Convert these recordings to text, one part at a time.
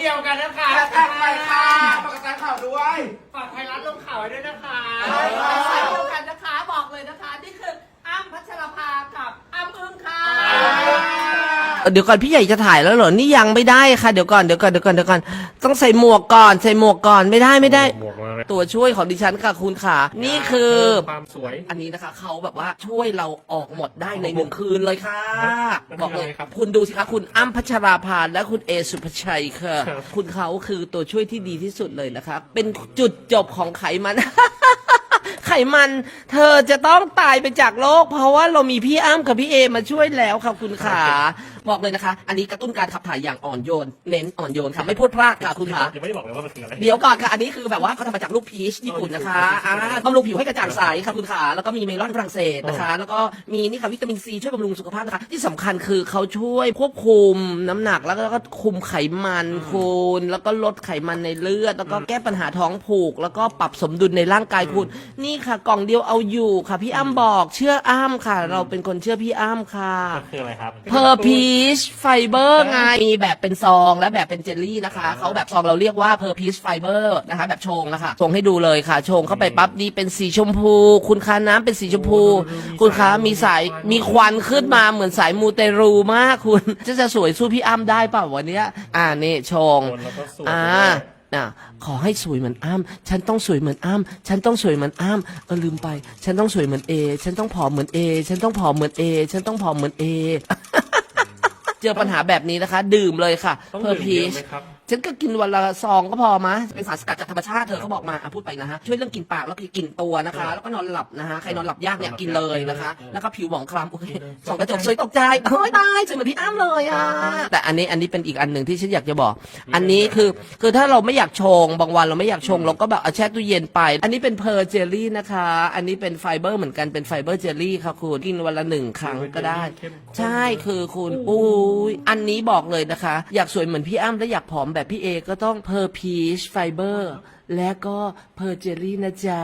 เดียวกันนะคะ แท็กไปค่ะปกติข่าวด้วย ฝากไทยรัฐลงข่าวไว้ด้วยนะคะ ใช่ค่ะ สายเดียวกันนะคะบอกเลยนะคะ นี่คืออ้ำพัชรภากับอ้ำอึ้งค่ะ เดี๋ยวก่อนพี่ใหญ่จะถ่ายแล้วเหรอ นี่ยังไม่ได้ค่ะ เดี๋ยวก่อน เดี๋ยวก่อน เดี๋ยวก่อน เดี๋ยวก่อน ต้องใส่หมวกก่อน ใส่หมวกก่อน ไม่ได้ ไม่ได้หมวกมาเลยตัวช่วยของดิฉันค่ะคุณค่ะ นี่คือ ความสวย อันนี้นะคะเขาแบบว่าช่วยเราออกหมดได้ในหนึ่งคืนเลยค่ะ มันบอกเลยคืออะไรครับคุณดูสิคะคุณอ้ำพัชราภาและคุณเอสุภชัยค่ะ ครับ คุณเขาคือตัวช่วยที่ดีที่สุดเลยนะคะ เป็นจุดจบของไขมัน ไขมัน เธอจะต้องตายไปจากโลก เพราะว่าเรามีพี่อ้ำกับพี่เอมาช่วยแล้วค่ะคุณขา บอกเลยนะคะ อันนี้กระตุ้นการขับถ่ายอย่างอ่อนโยน เน้นอ่อนโยนค่ะ ไม่พูดพลาดค่ะคุณขายังไม่ได้บอกเลยว่ามันคืออะไร เดี๋ยวก่อนค่ะ อันนี้คือแบบว่าเขาทำมาจากลูกพีชญี่ปุ่นนะคะอ่าบำรุงผิวให้กระจ่างใสค่ะคุณขาแล้วก็มีเมลอนฝรั่งเศสนะคะ แล้วก็มีนี่ค่ะวิตามินซีช่วยบำรุงสุขภาพนะคะ ที่สำคัญคือเขาช่วยควบคุมน้ำหนักแล้วก็แล้วก็คุมไขมันคุณแล้วก็ลดไขมันในเลือด แล้วก็แก้ปัญหาท้องผูก แล้วก็ปรับสมดุลในร่างกายคุณ นี่ค่ะกล่องเดียวเอาอยู่ค่ะพี่อ้ำบอกเชื่ออ้ำค่ะ เราเป็นคนเชื่อพี่อ้ำค่ะมันคืออะไรครับเพอร์พีชไฟเบอร์ไงมีแบบเป็นซองและแบบเป็นเจลลี่นะคะเขาแบบซองเราเรียกว่าเพอร์พีชไฟเบอร์นะคะ แบบชงนะคะชงให้ดูเลยค่ะ ชงเข้าไปปั๊บนี่เป็นสีชมพู คุณคะน้ำเป็นสีชมพู คุณคะมีสายมีควันขึ้นมาเหมือนสายมูเตรูมากคุณ จะจะสวยสู้พี่อ้ำได้เปล่าวันเนี้ยอ่านี่ชงคนแล้วก็สวยอ่าด้วยอะขอให้สวยเหมือนอ้ำฉันต้องสวยเหมือนอ้ำฉันต้องสวยเหมือนอ้ำเออลืมไป ฉันต้องสวยเหมือนเอ ฉันต้องผอมเหมือนเอ ฉันต้องผอมเหมือนเอ ฉันต้องผอมเหมือนเอ เจอปัญหาแบบนี้นะคะ ดื่มเลยค่ะต้องเพอดื่ร์มพีเยอะชไหมครับฉันก็กินวันละซองก็พอมะเป็นสารสกัดจากธรรมชาติเธอเขาบอกมาอะพูดไปนะฮะช่วยเรื่องกลิ่นปากแล้วคือกลิ่นตัวนะคะ แล้วก็นอนหลับนะฮะใครนอนหลับยากเนี่ยกินเลยนะคะ แล้วก็ผิวหมองคล้ำโอเคส่องกระจกสวยตกใจโอ้ยตายสวยเหมือนพี่อ้ำเลยอะแต่อันนี้อันนี้เป็นอีกอันหนึ่งที่ฉันอยากจะบอก อันนี้คือคือถ้าเราไม่อยากชงบางวันเราไม่อยากชงเราก็แบบเอาแช่ตู้เย็นไป อันนี้เป็นเพอร์เจลลี่นะคะ อันนี้เป็นไฟเบอร์เหมือนกันเป็นไฟเบอร์เจลลี่ค่ะคุณกินวันละหนึ่งครั้งก็ได้เข้มข้นใช่คือคุณอุ้ยอันนี้บอกเลยนะคะ อยากสวยเหมือนพี่อ้ำและอยากผอมแบบพี่เอก็ต้องเพอร์พีชไฟเบอร์และก็เพอร์เจอรี่นะจ๊ะ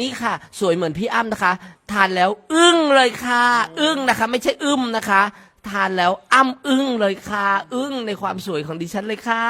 นี่ค่ะ สวยเหมือนพี่อ้ำนะคะ ทานแล้วอึ้งเลยค่ะ อึ้งนะคะ ไม่ใช่อึ้มนะคะ ทานแล้วอ้ำอึ้งเลยค่ะ อึ้งในความสวยของดิฉันเลยค่ะ